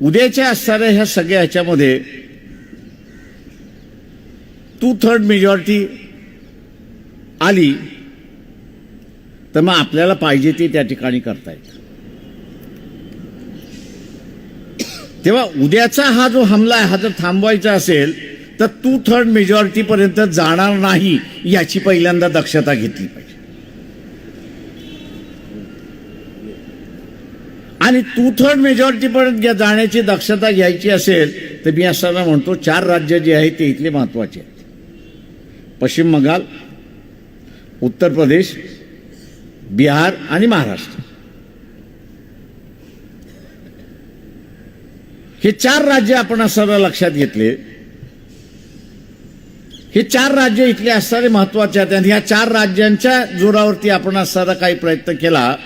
उद्याच्या असणाऱ्या ह्या सगळ्या ह्याच्यामध्ये टू थर्ड मेजॉरिटी आली तर मग आपल्याला पाहिजे ते त्या ठिकाणी करता येतं तेव्हा उद्याचा हा जो हमला आहे हा जर थांबवायचा असेल तर टू थर्ड मेजॉरिटीपर्यंत जाणार नाही याची पहिल्यांदा दक्षता घेतली पाहिजे. आणि टू थर्ड मेजॉरिटी ज्या जाण्याची दक्षता घ्यायची असेल तर मी असताना म्हणतो चार राज्य जे आहेत ते इथले महत्त्वाचे आहेत. पश्चिम बंगाल उत्तर प्रदेश बिहार आणि महाराष्ट्र. हे चार राज्य आपण असताना लक्षात घेतले. हे चार राज्य इथले असणारे महत्त्वाचे आहेत. आणि ह्या चार राज्यांच्या जोरावरती आपण असताना काही प्रयत्न केला.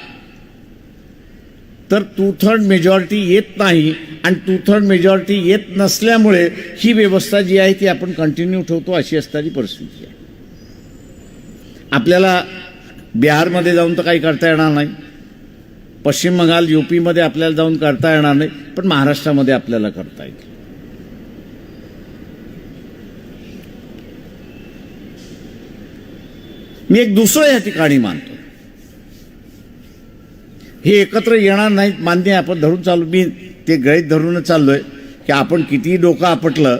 तर टू थर्ड मेजॉरिटी येत नाही आणि टू थर्ड मेजॉरिटी येत नसल्यामुळे ही व्यवस्था जी आहे ती आपण कंटिन्यू ठेवतो अशी असणारी परिस्थिती आहे. आपल्याला बिहारमध्ये जाऊन तर काही करता येणार नाही. पश्चिम बंगाल यूपीमध्ये आपल्याला जाऊन करता येणार नाही पण महाराष्ट्रामध्ये आपल्याला करता येईल. मी एक दुसरं या ठिकाणी मानतो. हे एकत्र येणार नाहीत मान्य आपण धरून चालू मी ते गळीत धरूनच चाललो आहे की आपण कितीही डोकं आपटलं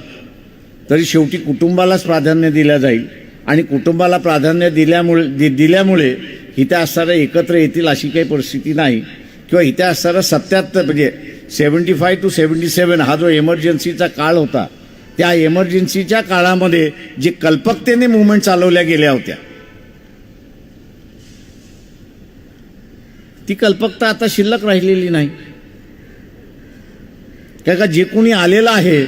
तरी शेवटी कुटुंबालाच प्राधान्य दिलं जाईल. आणि कुटुंबाला प्राधान्य दिल्यामुळे दि- दिल्यामुळे इथे असणाऱ्या एकत्र येतील अशी काही परिस्थिती नाही. किंवा इथे असणारा सत्याहत्तर म्हणजे seventy five to seventy seven हा जो एमर्जन्सीचा काळ होता त्या एमर्जन्सीच्या काळामध्ये जे कल्पकतेने मुवमेंट चालवल्या गेल्या होत्या ती कल्पकता आता शिल्लक राहिलेली नाही. काय का जे कोणी आलेला आहे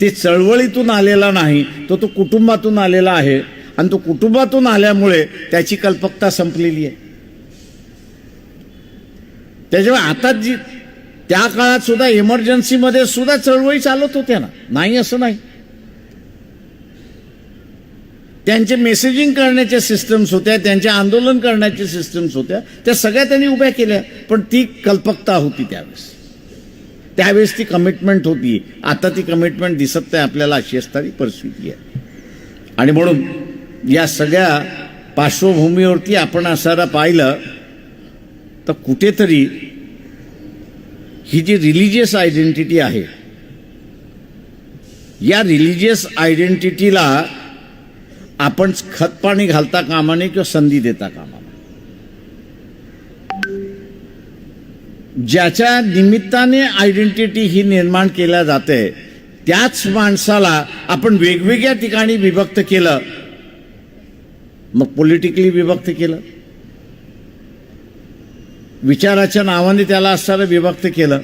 ते चळवळीतून आलेला नाही तो तो कुटुंबातून आलेला आहे. आणि तो कुटुंबातून आल्यामुळे त्याची कल्पकता संपलेली आहे. त्याच्यामुळे आता जी त्या काळात सुद्धा इमर्जन्सीमध्ये सुद्धा चळवळी चालत होत्या ना. नाही असं नाही. त्यांचे मेसेजिंग करण्याच्या सिस्टम्स होत्या त्यांचे आंदोलन करण्याच्या सिस्टम्स होत्या त्या सगळ्या त्यांनी उभ्या केल्या पण ती कल्पकता होती त्यावेळेस. त्यावेळेस ती कमिटमेंट होती. आता ती कमिटमेंट दिसत नाही आपल्याला अशी असणारी परिस्थिती आहे. आणि म्हणून या सगळ्या पार्श्वभूमीवरती आपण असायला पाहिलं तर कुठेतरी ही जी रिलिजियस आयडेंटिटी आहे या रिलिजियस आयडेंटिटीला आपण खतपाणी घालता कामा नये किंवा संधी देता कामा नये ज्याच्या निमित्ताने आयडेंटिटी ही निर्माण केल्या जाते त्याच माणसाला आपण वेगवेगळ्या ठिकाणी विभक्त केलं. मग पॉलिटिकली विभक्त केलं. विचाराच्या नावाने त्याला असणारं विभक्त केलं.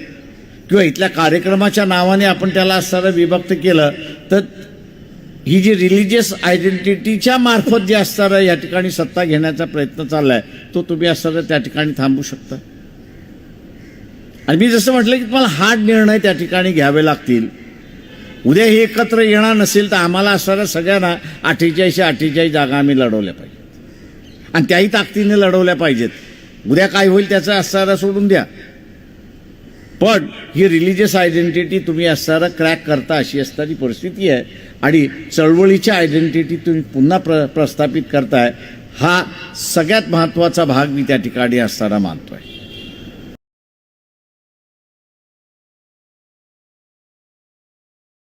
किंवा इथल्या कार्यक्रमाच्या नावाने आपण त्याला असणारं विभक्त केलं. तर ही जी रिलिजियस आयडेंटिटीच्या मार्फत जे असणारं या ठिकाणी सत्ता घेण्याचा प्रयत्न चालला आहे तो तुम्ही असताना त्या ठिकाणी थांबू शकता. आणि मी जसं म्हटलं की तुम्हाला हार्ड निर्णय त्या ठिकाणी घ्यावे लागतील. उद्या हे एकत्र येणार नसेल तर आम्हाला असणाऱ्या सगळ्यांना अठ्ठेचाळीसशे अठ्ठेचाळीस जागा आम्ही लढवल्या पाहिजेत. आणि त्याही ताकदीने लढवल्या पाहिजेत. उद्या काय होईल त्याचं असणारा सोडून द्या. पण ही रिलिजियस आयडेंटिटी तुम्ही असणारा क्रॅक करता अशी असणारी परिस्थिती आहे आणि चळवळीच्या आयडेंटिटी तुम्ही पुन्हा प्र प्रस्थापित करताय हा सगळ्यात महत्त्वाचा भाग मी त्या ठिकाणी असताना आहे